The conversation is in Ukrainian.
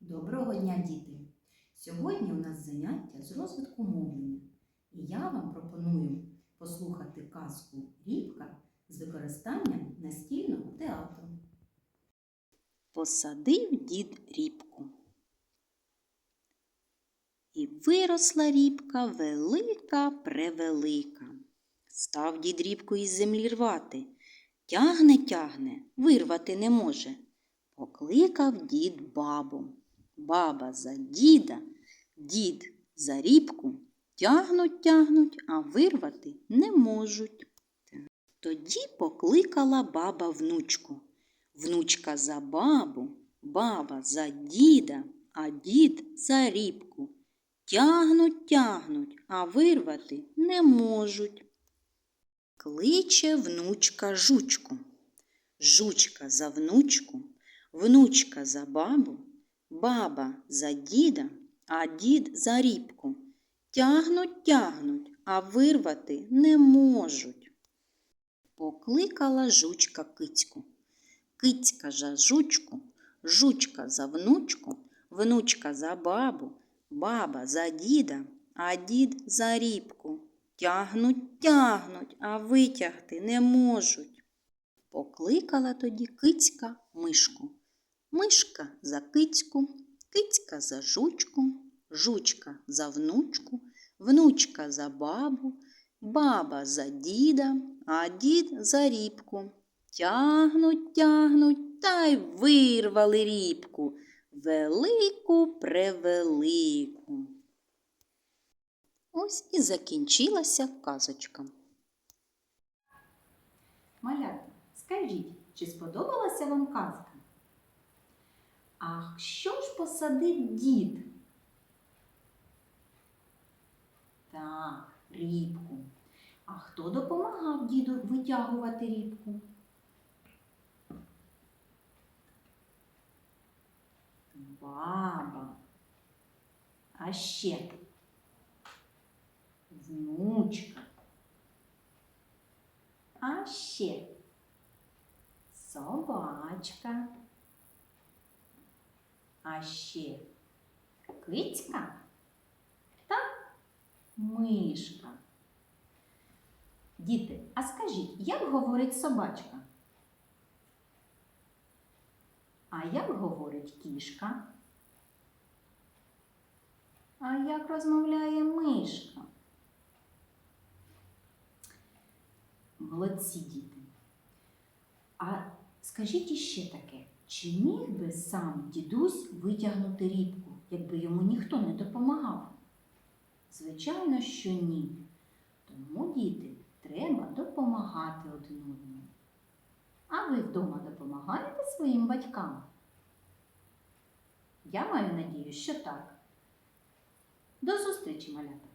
Доброго дня, діти! Сьогодні у нас заняття з розвитку мовлення, і я вам пропоную послухати казку Рібка з використанням настільного театру. Посадив дід рібку. І виросла рібка велика превелика. Став дід рібку із землі рвати. Тягне, тягне, вирвати не може. Покликав дід бабу. Баба за діда, дід за рібку. Тягнуть, тягнуть, а вирвати не можуть. Тоді покликала баба внучку. Внучка за бабу, баба за діда, а дід за рібку. Тягнуть, тягнуть, а вирвати не можуть. Кличе внучка жучку. Жучка за внучку, внучка за бабу, баба за діда, а дід за рібку. Тягнуть, тягнуть, а вирвати не можуть. Покликала жучка кицьку. Кицька за жучку, жучка за внучку, внучка за бабу, баба за діда, а дід за рібку. Тягнуть, тягнуть, а витягти не можуть. Покликала тоді кицька мишку. Мишка за кицьку, кицька за жучку, жучка за внучку, внучка за бабу, баба за діда, а дід за рібку. Тягнуть, тягнуть та й вирвали рібку. Велику превелику. Ось і закінчилася казочка. Малята, скажіть, чи сподобалася вам казка? А що ж посадив дід? Так, рібку. А хто допомагав діду витягувати рібку? Баба. А ще внучка. А ще собачка. А ще кицька та мишка. Діти, а скажіть, як говорить собачка? А як говорить кішка? А як розмовляє мишка? Молодці діти. А скажіть іще таке, чи міг би сам дідусь витягнути рібку, якби йому ніхто не допомагав? Звичайно, що ні. Тому, діти, треба допомагати один одному. А ви вдома допомагаєте своїм батькам? Я маю надію, що так. До зустрічі, малята!